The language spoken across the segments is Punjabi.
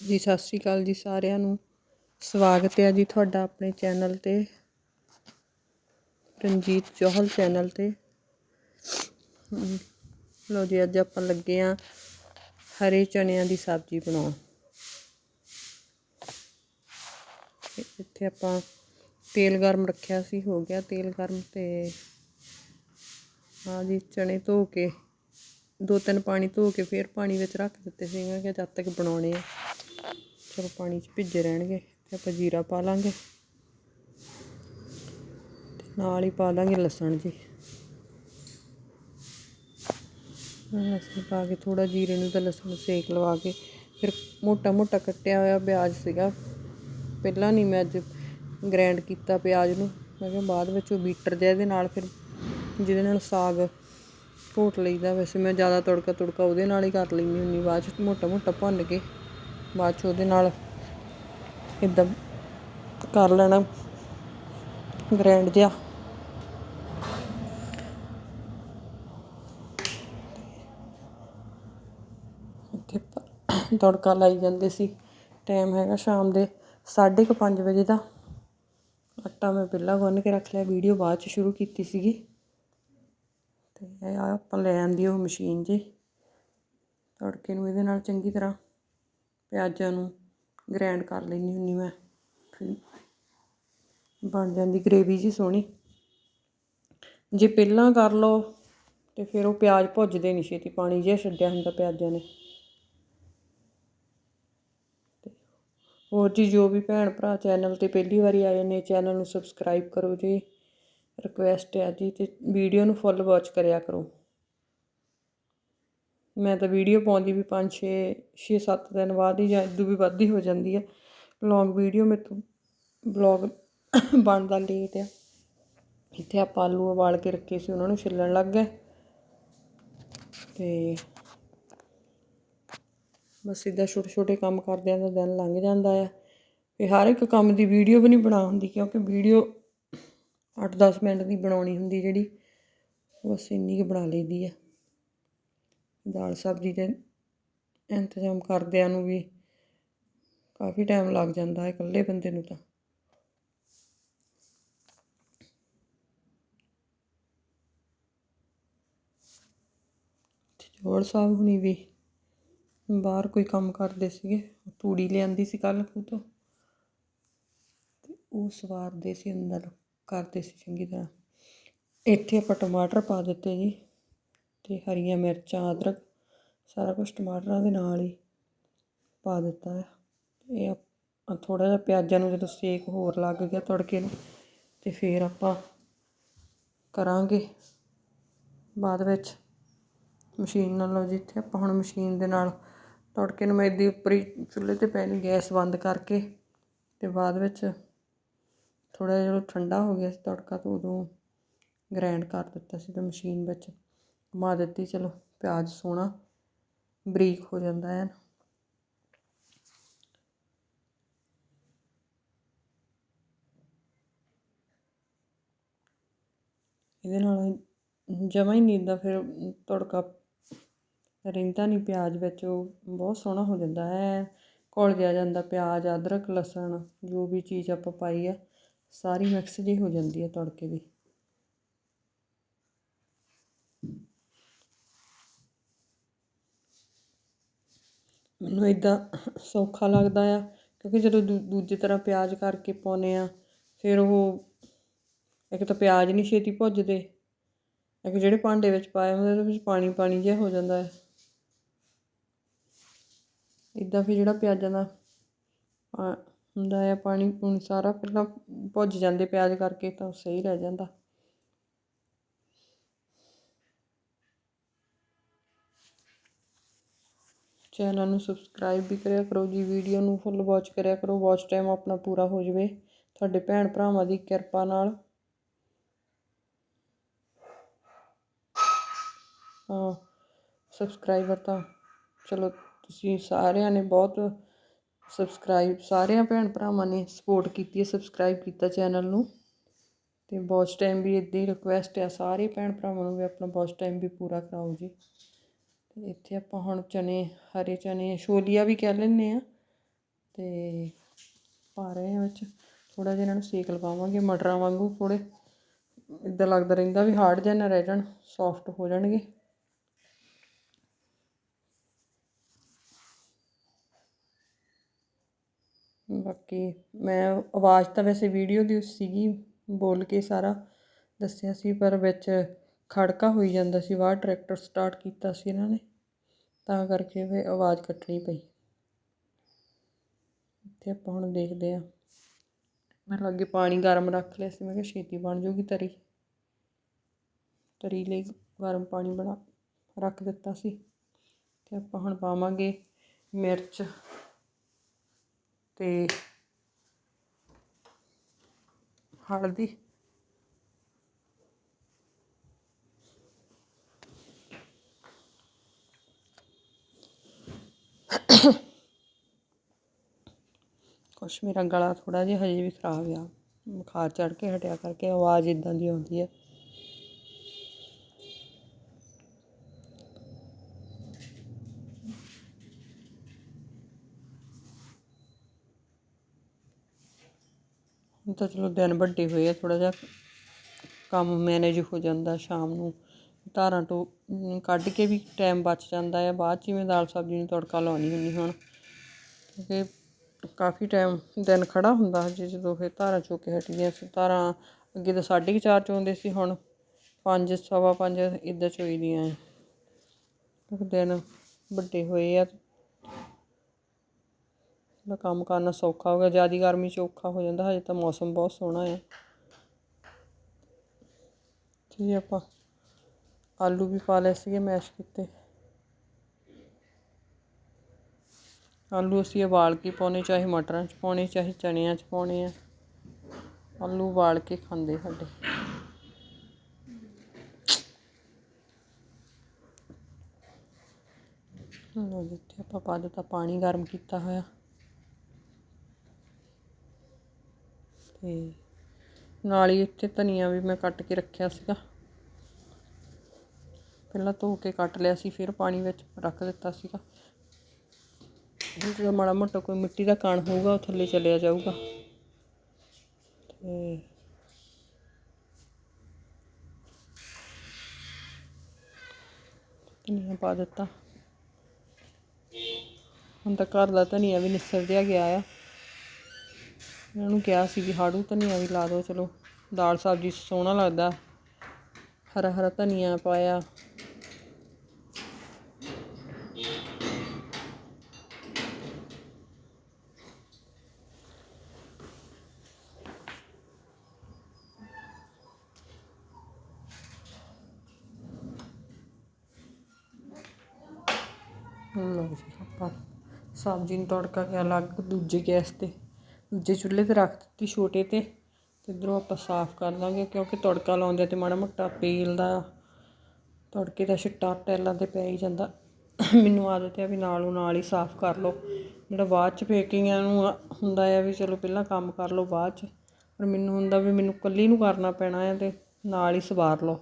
ਜੀ ਸਤਿ ਸ਼੍ਰੀ ਅਕਾਲ ਜੀ ਸਾਰਿਆਂ ਨੂੰ। ਸਵਾਗਤ ਹੈ ਜੀ ਤੁਹਾਡਾ ਆਪਣੇ ਚੈਨਲ ਤੇ ਰਣਜੀਤ ਚੋਹਲ ਚੈਨਲ ਤੇ। ਹਮ, ਲਓ ਜੀ ਅੱਜ ਆਪਾਂ ਲੱਗੇ ਆ ਹਰੇ ਚਣਿਆਂ ਦੀ ਸਬਜ਼ੀ ਬਣਾਉਣ। ਇੱਥੇ ਆਪਾਂ ਤੇਲ ਗਰਮ ਰੱਖਿਆ ਸੀ ਹੋ ਗਿਆ ਤੇਲ ਗਰਮ ਤੇ ਹਾਂ ਜੀ ਚਨੇ ਧੋ ਕੇ ਦੋ ਤਿੰਨ ਪਾਣੀ ਧੋ ਕੇ ਫਿਰ ਪਾਣੀ ਵਿੱਚ ਰੱਖ ਦਿੱਤੇ ਸੀਗੇ ਕਿ ਜਦ ਤੱਕ ਬਣਾਉਣੇ ਆ। ਚਲੋ ਪਾਣੀ 'ਚ ਭਿੱਜੇ ਰਹਿਣਗੇ ਤੇ ਆਪਾਂ ਜੀਰਾ ਪਾ ਲਾਂਗੇ। ਤੇ ਨਾਲ ਹੀ ਪਾ ਲਾਂਗੇ ਲਸਣ ਜੀ। ਲਸਣ ਪਾ ਕੇ ਥੋੜਾ ਜੀਰੇ ਨੂੰ ਤਾਂ ਲਸਣ ਨੂੰ ਸੇਕ ਲਵਾ ਕੇ ਫਿਰ ਮੋਟਾ ਮੋਟਾ ਕੱਟਿਆ ਹੋਇਆ ਪਿਆਜ਼ ਸੀਗਾ। ਪਹਿਲਾਂ ਨਹੀਂ ਮੈਂ ਅੱਜ ਗ੍ਰਾਈਂਡ ਕੀਤਾ ਪਿਆਜ਼ ਨੂੰ। ਮੈਂ ਕਿਹਾ ਬਾਅਦ ਵਿੱਚ ਉਹ ਬੀਟਰ ਜਿਹਾ ਇਹਦੇ ਨਾਲ ਫਿਰ ਜਿਹਦੇ ਨਾਲ ਸਾਗ ਘੋਟ ਲਈਦਾ। ਵੈਸੇ ਮੈਂ ਜ਼ਿਆਦਾ ਤੜਕਾ ਤੁੜਕਾ ਉਹਦੇ ਨਾਲ ਹੀ ਕਰ ਲੈਂਦੀ ਹੁੰਦੀ, ਬਾਅਦ 'ਚ ਮੋਟਾ ਮੋਟਾ ਭੁੰਨ ਕੇ। ਬਾਅਦ 'ਚ ਉਹਦੇ ਨਾਲ ਇਦਾਂ ਕਰ ਲੈਣਾ ਗ੍ਰਾਈਂਡ ਜਿਹਾ। ਇੱਥੇ ਤੜਕਾ ਲਾਈ ਜਾਂਦੇ ਸੀ। ਟਾਈਮ ਹੈਗਾ ਸ਼ਾਮ ਦੇ 5:30 ਵਜੇ ਦਾ। ਆਟਾ ਮੈਂ ਪਹਿਲਾਂ ਗੁੰਨ ਕੇ ਰੱਖ ਲਿਆ ਵੀਡੀਓ ਬਾਅਦ 'ਚ ਸ਼ੁਰੂ ਕੀਤੀ ਸੀਗੀ। ਤੇ ਇਹ ਆਪਾਂ ਲੈ ਆਂਦੀ ਉਹ ਮਸ਼ੀਨ ਜੀ। ਤੜਕੇ ਨੂੰ ਇਹਦੇ ਨਾਲ ਚੰਗੀ ਤਰ੍ਹਾਂ ਪਿਆਜ਼ਾਂ ਨੂੰ ਗ੍ਰੈਂਡ ਕਰ ਲੈਂਦੀ ਹੁੰਦੀ ਮੈਂ। ਫਿਰ ਬਣ ਜਾਂਦੀ ਗ੍ਰੇਵੀ ਜੀ ਸੋਹਣੀ। ਜੇ ਪਹਿਲਾਂ ਕਰ ਲਓ ਤੇ ਫਿਰ ਉਹ ਪਿਆਜ਼ ਭੁੱਜਦੇ ਨਹੀਂ ਛੇਤੀ, ਪਾਣੀ ਜਿਹਾ ਛੱਡਿਆ ਹੁੰਦਾ ਪਿਆਜ਼ਾਂ ਨੇ। ਹੋਰ ਜੀ, ਜੋ ਵੀ ਭੈਣ ਭਰਾ ਚੈਨਲ ਤੇ ਪਹਿਲੀ ਵਾਰੀ ਆਏ ਨੇ, ਚੈਨਲ ਨੂੰ ਸਬਸਕ੍ਰਾਈਬ ਕਰੋ ਜੀ। ਰਿਕੁਐਸਟ ਹੈ ਜੀ ਤੇ ਵੀਡੀਓ ਨੂੰ ਫੁੱਲ ਵਾਚ ਕਰਿਆ ਕਰੋ। ਮੈਂ ਤਾਂ ਵੀਡੀਓ ਪਾਉਂਦੀ ਵੀ 5 6 6 7 ਦਿਨ ਬਾਅਦ ਹੀ ਜਾਂ ਇਦੋਂ ਵੀ ਵੱਧ ਹੀ ਹੋ ਜਾਂਦੀ ਹੈ ਲੌਂਗ ਵੀਡੀਓ ਮੇਰੇ ਤੋਂ ਬਲੌਗ ਬਣਦਾ ਲੇਟ ਆ। ਇੱਥੇ ਆਪਾਂ ਆਲੂ ਉਬਾਲ ਕੇ ਰੱਖੇ ਸੀ, ਉਹਨਾਂ ਨੂੰ ਛਿੱਲਣ ਲੱਗ ਗਏ। ਤੇ ਬਸ ਇਦਾਂ ਛੋਟੇ ਛੋਟੇ ਕੰਮ ਕਰਦਿਆਂ ਦਾ ਦਿਨ ਲੰਘ ਜਾਂਦਾ ਆ। ਤੇ ਹਰ ਇੱਕ ਕੰਮ ਦੀ ਵੀਡੀਓ ਵੀ ਨਹੀਂ ਬਣਾ ਹੁੰਦੀ, ਕਿਉਂਕਿ ਵੀਡੀਓ 8-10 ਮਿੰਟ ਦੀ ਬਣਾਉਣੀ ਹੁੰਦੀ ਜਿਹੜੀ, ਬਸ ਇੰਨੀ ਕੁ ਬਣਾ ਲਈਦੀ ਆ। ਦਾਲ ਸਬਜ਼ੀ ਦੇ ਇੰਤਜ਼ਾਮ ਕਰਦਿਆਂ ਨੂੰ ਵੀ ਕਾਫੀ ਟਾਈਮ ਲੱਗ ਜਾਂਦਾ ਹੈ ਇਕੱਲੇ ਬੰਦੇ ਨੂੰ ਤਾਂ। ਜੋੜ ਸਾਹਿਬ ਹੁਣੀ ਵੀ ਬਾਹਰ ਕੋਈ ਕੰਮ ਕਰਦੇ ਸੀਗੇ ਤੂੜੀ ਲਿਆਂਦੀ ਸੀ ਕੱਲ ਤੋਂ ਤੇ ਉਹ ਸਵਾਰਦੇ ਸੀ ਅੰਦਰ, ਕਰਦੇ ਸੀ ਚੰਗੀ ਤਰ੍ਹਾਂ। ਇੱਥੇ ਆਪਾਂ ਟਮਾਟਰ ਪਾ ਦਿੱਤੇ ਜੀ। ਅਤੇ ਹਰੀਆਂ ਮਿਰਚਾਂ, ਅਦਰਕ, ਸਾਰਾ ਕੁਛ ਟਮਾਟਰਾਂ ਦੇ ਨਾਲ ਹੀ ਪਾ ਦਿੱਤਾ ਹੈ ਇਹ ਥੋੜ੍ਹਾ ਜਿਹਾ ਪਿਆਜ਼ਾਂ ਨੂੰ ਜਦੋਂ ਸੇਕ ਹੋਰ ਲੱਗ ਗਿਆ ਤੜਕੇ ਨੂੰ ਤੇ ਫਿਰ ਆਪਾਂ ਕਰਾਂਗੇ। ਬਾਅਦ ਵਿੱਚ ਮਸ਼ੀਨ ਨਾਲ ਜਿੱਥੇ ਆਪਾਂ ਹੁਣ ਮਸ਼ੀਨ ਦੇ ਨਾਲ ਤੜਕੇ ਨੂੰ ਮੈਂ ਇਹਦੀ ਉੱਪਰ ਹੀ ਚੁੱਲ੍ਹੇ ਤੇ ਪੈਣੀ ਗੈਸ ਬੰਦ ਕਰਕੇ ਤੇ ਬਾਅਦ ਵਿੱਚ ਥੋੜਾ ਜਿਹਾ ਜਦੋਂ ਠੰਡਾ ਹੋ ਗਿਆ ਸੀ ਤੜਕਾ ਤਾਂ ਉਦੋਂ ਗ੍ਰਾਈਂਡ ਕਰ ਦਿੱਤਾ ਸੀ ਤੇ ਮਸ਼ੀਨ ਵਿੱਚ। ਘੁਮਾ ਦਿੱਤੀ, ਚਲੋ ਪਿਆਜ਼ ਸੋਹਣਾ ਬਰੀਕ ਹੋ ਜਾਂਦਾ ਹੈ ਇਹਦੇ ਨਾਲ ਜਮਾ ਹੀ ਨਹੀਂ ਦਾ ਫਿਰ ਤੜਕਾ ਰਹਿੰਦਾ ਨਹੀਂ ਪਿਆਜ਼ ਵਿੱਚ, ਉਹ ਬਹੁਤ ਸੋਹਣਾ ਹੋ ਜਾਂਦਾ ਹੈ। ਘੋਲ ਗਿਆ ਜਾਂਦਾ ਪਿਆਜ਼, ਅਦਰਕ, ਲਸਣ, ਜੋ ਵੀ ਚੀਜ਼ ਆਪਾਂ ਪਾਈ ਆ, ਸਾਰੀ ਮਿਕਸ ਜੀ ਹੋ ਜਾਂਦੀ ਹੈ ਤੜਕੇ ਦੀ। ਮੈਨੂੰ ਇਦਾਂ ਸੌਖਾ ਲੱਗਦਾ ਆ, ਕਿਉਂਕਿ ਜਦੋਂ ਦੂ, ਦੂਜੀ ਤਰ੍ਹਾਂ ਪਿਆਜ਼ ਕਰਕੇ ਪਾਉਂਦੇ ਹਾਂ, ਫਿਰ ਉਹ ਇੱਕ ਤਾਂ ਪਿਆਜ਼ ਨਹੀਂ ਛੇਤੀ ਭੁੱਜਦੇ, ਇੱਕ ਜਿਹੜੇ ਭਾਂਡੇ ਵਿੱਚ ਪਾਏ ਹੁੰਦੇ ਉਹਦੇ ਵਿੱਚ ਪਾਣੀ ਪਾਣੀ ਜਿਹਾ ਹੋ ਜਾਂਦਾ ਹੈ ਇਦਾਂ ਫਿਰ ਜਿਹੜਾ ਪਿਆਜ਼ਾਂ ਦਾ ਹੁੰਦਾ ਆ ਪਾਣੀ ਪੂਣੀ ਸਾਰਾ ਪਹਿਲਾਂ ਭੁੱਜ ਜਾਂਦੇ ਪਿਆਜ਼ ਕਰਕੇ ਤਾਂ ਸਹੀ ਰਹਿ ਜਾਂਦਾ। ਚੈਨਲ ਨੂੰ ਸਬਸਕ੍ਰਾਈਬ ਵੀ ਕਰਿਆ ਕਰੋ, ਜੀ ਵੀਡੀਓ ਨੂੰ ਫੁੱਲ ਵਾਚ ਕਰਿਆ ਕਰੋ ਵਾਚ ਟਾਈਮ ਆਪਣਾ ਪੂਰਾ ਹੋ ਜਾਵੇ। ਤੁਹਾਡੇ ਭੈਣ ਭਰਾਵਾਂ ਦੀ ਕਿਰਪਾ ਨਾਲ। ਹਾਂ ਸਬਸਕ੍ਰਾਈਬਰ ਤਾਂ ਚਲੋ ਤੁਸੀਂ ਸਾਰਿਆਂ ਨੇ ਬਹੁਤ ਸਬਸਕ੍ਰਾਈਬ ਸਾਰਿਆਂ ਭੈਣ ਭਰਾਵਾਂ ਨੇ ਸਪੋਰਟ ਕੀਤੀ ਹੈ ਸਬਸਕ੍ਰਾਈਬ ਕੀਤਾ ਚੈਨਲ ਨੂੰ। ਤੇ ਵਾਚ ਟਾਈਮ ਵੀ ਇੱਦਾਂ ਹੀ ਰਿਕੁਐਸਟ ਹੈ ਸਾਰੇ ਭੈਣ ਭਰਾਵਾਂ ਨੂੰ ਵੀ ਆਪਣਾ ਵਾਚ ਟਾਈਮ ਵੀ ਪੂਰਾ ਕਰਾਓ ਜੀ। ਇੱਥੇ ਆਪਾਂ ਹੁਣ ਚਨੇ, ਹਰੇ ਚਨੇ, ਛੋਲੀਆ ਵੀ ਕਹਿ ਲੈਂਦੇ ਆ। ਤੇ ਪਾ ਰਹੇ ਹਾਂ ਵਿੱਚ। ਥੋੜਾ ਜਿਹਾ ਇਹਨਾਂ ਨੂੰ ਸੇਕ ਲਗਾਵਾਂਗੇ ਮਟਰਾਂ ਵਾਂਗੂ ਥੋੜੇ ਇਦਾਂ ਲੱਗਦਾ ਰਹਿੰਦਾ ਵੀ ਹਾਰਡ ਜਿਹਾ ਨਾ ਰਹਿ ਜਾਣ ਸੌਫਟ ਹੋ ਜਾਣਗੇ। ਬਾਕੀ ਮੈਂ ਆਵਾਜ਼ ਤਾਂ ਵੈਸੇ ਵੀਡੀਓ ਦੀ ਸੀਗੀ, ਬੋਲ ਕੇ ਸਾਰਾ ਦੱਸਿਆ ਸੀ, ਪਰ ਵਿੱਚ ਖੜਕਾ ਹੋਈ ਜਾਂਦਾ ਸੀ ਬਾਹਰ ਟਰੈਕਟਰ ਸਟਾਰਟ ਕੀਤਾ ਸੀ ਇਹਨਾਂ ਨੇ, ਤਾਂ ਕਰਕੇ ਫਿਰ ਆਵਾਜ਼ ਕੱਟਣੀ ਪਈ। ਤੇ ਆਪਾਂ ਹੁਣ ਦੇਖਦੇ ਆ ਮੈਂ ਲਾਗੇ ਪਾਣੀ ਗਰਮ ਰੱਖ ਲਿਆ ਸੀ, ਮੈਂ ਕਿਹਾ ਛੇਤੀ ਬਣ ਜੂਗੀ ਤਰੀ। ਤਰੀ ਲਈ ਗਰਮ ਪਾਣੀ ਬਣਾ ਰੱਖ ਦਿੱਤਾ ਸੀ। ਤੇ ਆਪਾਂ ਹੁਣ ਪਾਵਾਂਗੇ ਮਿਰਚ ਤੇ ਹਲਦੀ। ਕੁਛ ਮੇਰਾ ਗਲਾ ਥੋੜਾ ਜਿਹਾ ਹਜੇ ਵੀ ਖਰਾਬ ਆ। ਬੁਖਾਰ ਚੜ ਕੇ ਹਟਿਆ ਕਰਕੇ ਆਵਾਜ਼ ਇਦਾਂ ਦੀ ਆਉਂਦੀ ਹੈ ਹੁਣ ਤਾਂ ਚਲੋ ਦਿਨ ਵੱਡੇ ਹੋਏ ਆ ਥੋੜਾ ਜਿਹਾ ਕੰਮ ਮੈਨੇਜ ਹੋ ਜਾਂਦਾ ਸ਼ਾਮ ਨੂੰ। ਧਾਰਾਂ ਤੋਂ ਕੱਢ ਕੇ ਵੀ ਟਾਈਮ ਬਚ ਜਾਂਦਾ ਆ। ਬਾਅਦ 'ਚ ਮੈਂ ਦਾਲ ਸਬਜ਼ੀ ਨੂੰ ਤੜਕਾ ਲਾਉਣੀ ਹੁੰਦੀ ਹੁਣ, ਕਿਉਂਕਿ ਕਾਫੀ ਟਾਈਮ ਦਿਨ ਖੜ੍ਹਾ ਹੁੰਦਾ ਜੇ ਜਦੋਂ ਫਿਰ ਧਾਰਾਂ ਚੁੱਕ ਕੇ ਹਟੀਆਂ ਸੀ। ਧਾਰਾਂ ਅੱਗੇ ਤਾਂ ਸਾਢੇ ਕੁ ਚਾਰ ਚੋਂਦੇ ਸੀ, ਹੁਣ ਪੰਜ, ਸਵਾ ਪੰਜ ਇੱਦਾਂ ਚੋਈਦੀਆਂ ਹੈ ਦਿਨ ਵੱਡੇ ਹੋਏ ਆ। ਦਾ ਕੰਮ ਕਰਨਾ ਸੌਖਾ ਹੋ ਗਿਆ, ਜ਼ਿਆਦਾ ਗਰਮੀ 'ਚ ਔਖਾ ਹੋ ਜਾਂਦਾ, ਹਜੇ ਤਾਂ ਮੌਸਮ ਬਹੁਤ ਸੋਹਣਾ ਆ। ਤੇ ਆਪਾਂ ਆਲੂ ਵੀ ਪਾ ਲਏ ਸੀਗੇ ਮੈਸ਼ ਕੀਤੇ। ਆਲੂ ਅਸੀਂ ਉਬਾਲ ਕੇ ਪਾਉਣੇ, ਚਾਹੇ ਮਟਰਾਂ 'ਚ ਪਾਉਣੇ, ਚਾਹੇ ਚਣਿਆਂ 'ਚ ਪਾਉਣੇ ਆ। ਆਲੂ ਉਬਾਲ ਕੇ ਖਾਂਦੇ ਸਾਡੇ। ਲਓ ਜੀ ਆਪਾਂ ਪਾ ਦਿੱਤਾ, ਪਾਣੀ ਗਰਮ ਕੀਤਾ ਹੋਇਆ। ਤੇ ਨਾਲ ਹੀ ਇੱਥੇ ਧਨੀਆ ਵੀ ਮੈਂ ਕੱਟ ਕੇ ਰੱਖਿਆ ਸੀਗਾ। ਪਹਿਲਾਂ ਧੋ ਕੇ ਕੱਟ ਲਿਆ ਸੀ, ਫਿਰ ਪਾਣੀ ਵਿੱਚ ਰੱਖ ਦਿੱਤਾ ਸੀਗਾ। ਜਿਹੜਾ ਮਾੜਾ ਮੋਟਾ ਕੋਈ ਮਿੱਟੀ ਦਾ ਕਣ ਹੋਊਗਾ, ਉਹ ਥੱਲੇ ਚਲਿਆ ਜਾਊਗਾ। ਤੇ ਧਨੀਆ ਪਾ ਦਿੱਤਾ। ਹੁਣ ਤਾਂ ਘਰ ਦਾ ਧਨੀਆ ਵੀ ਨਿਸਰ ਜਿਹਾ ਗਿਆ ਆ। ਇਹਨਾਂ ਨੂੰ ਕਿਹਾ ਸੀ ਵੀ ਹਾੜੂ ਧਨੀਆ ਵੀ ਲਾ ਦਿਓ, ਚਲੋ ਦਾਲ ਸਬਜ਼ੀ ਸੋਹਣਾ ਲੱਗਦਾ। ਹਰਾ ਹਰਾ ਧਨੀਆ ਪਾਇਆ। ਲਓ ਜੀ, ਆਪਾਂ ਸਬਜ਼ੀ ਨੂੰ ਤੜਕਾ ਕੇ ਅਲੱਗ, ਦੂਜੇ ਗੈਸ ਤੇ। ਦੂਜੇ ਚੁੱਲ੍ਹੇ ਤੇ ਰੱਖ ਦਿੱਤੀ ਛੋਟੇ ਤੇ। ਇੱਧਰੋਂ ਆਪਾਂ ਸਾਫ਼ ਕਰ ਲਾਂਗੇ ਕਿਉਂਕਿ ਤੜਕਾ ਲਾਉਂਦੇ ਤੇ ਮਾੜਾ ਮੋਟਾ ਤੇਲ ਦਾ ਤੜਕੇ ਦਾ ਛਿੱਟਾ ਟੈਲਾਂ ਤੇ ਪੈ ਹੀ ਜਾਂਦਾ। ਮੈਨੂੰ ਆਦਤ ਹੈ ਵੀ ਨਾਲੋਂ ਨਾਲ ਹੀ ਸਾਫ਼ ਕਰ ਲਓ। ਜਿਹੜਾ ਬਾਅਦ ਚ ਫੇਕੀਆਂ ਨੂੰ ਹੁੰਦਾ ਆ ਵੀ ਚਲੋ ਪਹਿਲਾਂ ਕੰਮ ਕਰ ਲਓ ਬਾਅਦ ਚ। ਪਰ ਮੈਨੂੰ ਹੁੰਦਾ ਵੀ ਮੈਨੂੰ ਇਕੱਲੀ ਨੂੰ ਕਰਨਾ ਪੈਣਾ ਹੈ ਤੇ ਨਾਲ ਹੀ ਸਵਾਰ ਲਓ।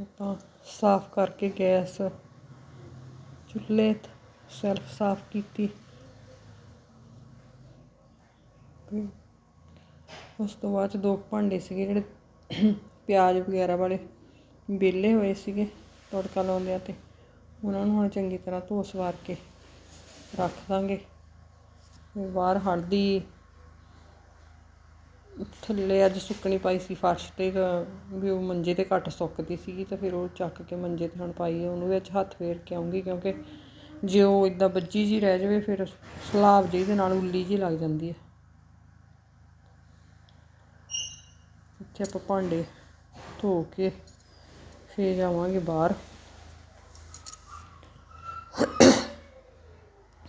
ਆਪਾਂ ਸਾਫ਼ ਕਰਕੇ ਗੈਸ, ਚੁੱਲ੍ਹੇ ਸੈਲਫ ਸਾਫ਼ ਕੀਤੀ। ਉਸ ਤੋਂ ਬਾਅਦ 'ਚ ਦੋ ਭਾਂਡੇ ਸੀਗੇ ਜਿਹੜੇ ਪਿਆਜ਼ ਵਗੈਰਾ ਵਾਲੇ ਵਿਹਲੇ ਹੋਏ ਸੀਗੇ ਤੜਕਾ ਲਾਉਂਦਿਆਂ ਤੇ। ਉਹਨਾਂ ਨੂੰ ਹੁਣ ਚੰਗੀ ਤਰ੍ਹਾਂ ਧੋ ਸਵਾਰ ਕੇ ਰੱਖ ਦਾਂਗੇ। ਬਾਹਰ ਹਲਦੀ ਥੱਲੇ ਅੱਜ ਸੁੱਕਣੀ ਪਾਈ ਸੀ ਫਰਸ਼ ਤੇ ਵੀ ਉਹ ਮੰਜੇ ਤੇ ਘੱਟ ਸੁੱਕਦੀ ਸੀਗੀ ਤਾਂ ਫਿਰ ਉਹ ਚੱਕ ਕੇ ਮੰਜੇ ਤੇ ਹੁਣ ਪਾਈ ਹੈ ਉਹਨੂੰ ਵਿੱਚ ਹੱਥ ਫੇਰ ਕੇ ਆਉਂਗੀ ਕਿਉਂਕਿ ਜੇ ਉਹ ਇੱਦਾਂ ਬੱਝੀ ਜਿਹੀ ਰਹਿ ਜਾਵੇ, ਫਿਰ ਸਲਾਬ ਜਿਹੀ ਦੇ ਨਾਲ ਉੱਲੀ ਜਿਹੀ ਲੱਗ ਜਾਂਦੀ ਹੈ। ਇੱਥੇ ਆਪਾਂ ਭਾਂਡੇ ਧੋ ਕੇ ਫੇਰ ਜਾਵਾਂਗੇ ਬਾਹਰ।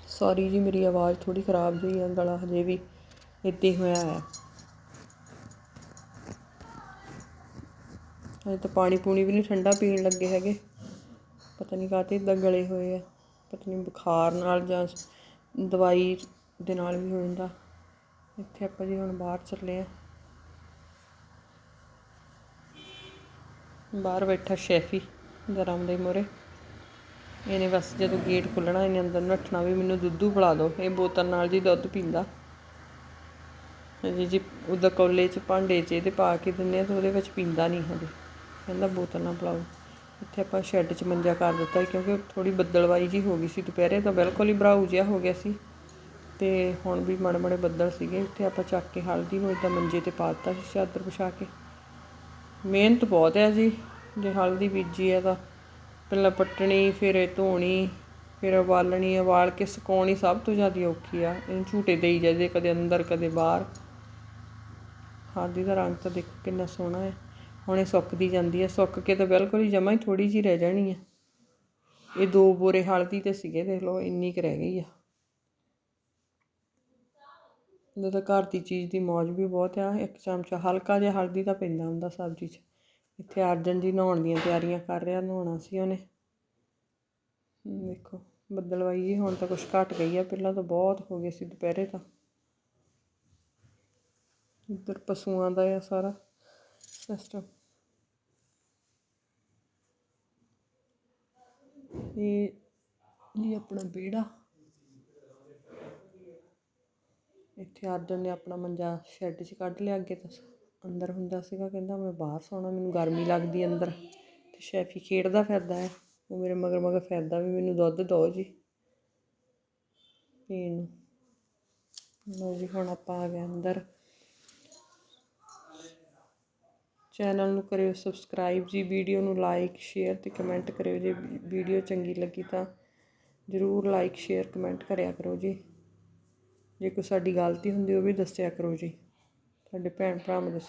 ਸੌਰੀ ਜੀ ਮੇਰੀ ਆਵਾਜ਼ ਥੋੜੀ ਖਰਾਬ ਜਿਹੀ ਆ, ਗਲਾ ਹਜੇ ਵੀ ਇੱਦਾਂ ਹੀ ਹੋਇਆ। ਹੈ ਅਜੇ ਤਾਂ ਪਾਣੀ ਪੂਣੀ ਵੀ ਨਹੀਂ ਠੰਡਾ ਪੀਣ ਲੱਗੇ ਹੈਗੇ। ਪਤਾ ਨਹੀਂ ਕਾਹਤੇ ਇਦਾਂ ਗਲੇ ਹੋਏ ਆ। ਪਤਾ ਨਹੀਂ ਬੁਖਾਰ ਨਾਲ ਜਾਂ ਦਵਾਈ ਦੇ ਨਾਲ ਵੀ ਹੋ ਜਾਂਦਾ। ਇੱਥੇ ਆਪਾਂ ਜੀ ਹੁਣ ਬਾਹਰ ਚੱਲੇ ਆ। ਬਾਹਰ ਬੈਠਾ ਸ਼ੈਫੀ ਗਰਮ ਦੇ ਮੋਰੇ। ਇਹਨੇ ਬਸ ਜਦੋਂ ਗੇਟ ਖੁੱਲਣਾ, ਇਹਨੇ ਅੰਦਰ ਨੱਠਣਾ ਵੀ ਮੈਨੂੰ ਦੁੱਧੂ ਪਿਲਾ ਦਿਓ। ਇਹ ਬੋਤਲ ਨਾਲ ਜੀ ਦੁੱਧ ਪੀਂਦਾ। ਜੀ ਜੀ ਉਹਦਾ ਕੋਲੇ ਚ ਭਾਂਡੇ ਚ ਇਹਦੇ ਪਾ ਕੇ ਦਿੰਦੇ ਆ ਤੇ ਉਹਦੇ ਵਿੱਚ ਪੀਂਦਾ ਨਹੀਂ ਹਲੇ ਕਹਿੰਦਾ ਬੋਤਲ ਨਾਲ ਪਿਲਾਓ। ਇੱਥੇ ਆਪਾਂ ਸ਼ੈੱਡ 'ਚ ਮੰਜਾ ਕਰ ਦਿੱਤਾ ਕਿਉਂਕਿ ਥੋੜੀ ਬੱਦਲਵਾਈ ਜੀ ਹੋ ਗਈ ਸੀ ਦੁਪਹਿਰੇ, ਤਾਂ ਬਿਲਕੁਲ ਹੀ ਭਰਾਊ ਜਿਹਾ ਹੋ ਗਿਆ ਸੀ। ਤੇ ਹੁਣ ਵੀ ਮੜੇ ਮੜੇ ਬੱਦਲ ਸੀਗੇ। ਇੱਥੇ ਆਪਾਂ ਚੱਕ ਕੇ ਹਲਦੀ ਨੂੰ ਇਦਾਂ ਮੰਜੇ ਤੇ ਪਾ ਦਿੱਤਾ ਸੀ ਚਾਦਰ ਵਿਛਾ ਕੇ। ਮਿਹਨਤ ਬਹੁਤ ਹੈ ਜੀ। ਜੇ ਹਲਦੀ ਬੀਜੀ ਹੈ ਤਾਂ ਪਹਿਲਾਂ ਪੱਟਣੀ, ਫਿਰ ਇਹ ਧੋਣੀ, ਫਿਰ ਉਬਾਲਣੀ, ਉਬਾਲ ਕੇ ਸੁਕਾਉਣੀ ਸਭ ਤੋਂ ਜ਼ਿਆਦਾ ਔਖੀ ਆ। ਇਹਨੂੰ ਝੂਟੇ ਦੇਈ ਜਾਂਦੇ ਕਦੇ ਅੰਦਰ, ਕਦੇ ਬਾਹਰ। ਹਲਦੀ ਦਾ ਰੰਗ ਤਾਂ ਦੇਖੋ ਕਿੰਨਾ ਸੋਹਣਾ ਹੈ। ਹੁਣੇ ਸੁੱਕਦੀ ਜਾਂਦੀ ਹੈ ਸੁੱਕ ਕੇ ਤਾਂ ਬਿਲਕੁਲ ਹੀ ਜਮਾ ਹੀ ਥੋੜੀ ਜਿਹੀ ਰਹਿ ਜਾਣੀ ਹੈ ਇਹ ਦੋ ਬੋਰੇ ਹਲਦੀ ਤੇ ਸੀਗੇ, ਦੇਖ ਲਓ ਇੰਨੀ ਕੁ ਰਹਿ ਗਈ ਆ। ਉਹਦਾ ਤਾਂ ਘਰ ਦੀ ਚੀਜ਼ ਦੀ ਮੌਜ ਵੀ ਬਹੁਤ ਆ, ਇੱਕ ਚਮਚਾ ਹਲਕਾ ਜਿਹਾ ਹਲਦੀ ਦਾ ਪੈਂਦਾ ਹੁੰਦਾ ਸਬਜ਼ੀ 'ਚ। ਇੱਥੇ ਅਰਜਨ ਜੀ ਨਹਾਉਣ ਦੀਆਂ ਤਿਆਰੀਆਂ ਕਰ ਰਿਹਾ, ਨਹਾਉਣਾ ਸੀ ਉਹਨੇ। ਦੇਖੋ, ਬੱਦਲਵਾਈ ਜੀ ਹੁਣ ਤਾਂ ਕੁਛ ਘਟ ਗਈ ਆ, ਪਹਿਲਾਂ ਤਾਂ ਬਹੁਤ ਹੋ ਗਏ ਸੀ ਦੁਪਹਿਰੇ ਤਾਂ। ਇੱਧਰ ਪਸ਼ੂਆਂ ਦਾ ਆ ਸਾਰਾ ਸਿਸਟਮ ਇਹ ਜੀ ਆਪਣਾ ਵਿਹੜਾ। ਇੱਥੇ ਅਰਜਨ ਨੇ ਆਪਣਾ ਮੰਜਾ ਸ਼ੈੱਡ 'ਚ ਕੱਢ ਲਿਆ, ਅੱਗੇ ਤਾਂ ਅੰਦਰ ਹੁੰਦਾ ਸੀਗਾ, ਕਹਿੰਦਾ ਮੈਂ ਬਾਹਰ ਸੌਣਾ, ਮੈਨੂੰ ਗਰਮੀ ਲੱਗਦੀ ਅੰਦਰ। ਤੇ ਸ਼ੈਫੀ ਖੇਡਦਾ ਫਿਰਦਾ ਹੈ, ਉਹ ਮੇਰੇ ਮਗਰ ਮਗਰ ਫਿਰਦਾ ਵੀ ਮੈਨੂੰ ਦੁੱਧ ਦਿਓ ਜੀ। ਪੀਣ ਨੂੰ। ਲਓ ਜੀ, ਹੁਣ ਆਪਾਂ ਆ ਗਏ ਅੰਦਰ। ਚੈਨਲ ਨੂੰ ਕਰਿਓ ਸਬਸਕ੍ਰਾਈਬ ਜੀ, ਵੀਡੀਓ ਨੂੰ ਲਾਈਕ, ਸ਼ੇਅਰ ਤੇ ਕਮੈਂਟ ਕਰਿਓ ਜੇ ਵੀਡੀਓ ਚੰਗੀ ਲੱਗੀ ਤਾਂ ਜਰੂਰ ਲਾਈਕ, ਸ਼ੇਅਰ, ਕਮੈਂਟ ਕਰਿਆ ਕਰੋ ਜੀ। ਜੇ ਕੋਈ ਸਾਡੀ ਗਲਤੀ ਹੁੰਦੀ ਉਹ ਵੀ ਦੱਸਿਆ ਕਰੋ ਜੀ। ਸਾਡੇ ਭੈਣ ਭਰਾ ਨੂੰ ਦੇ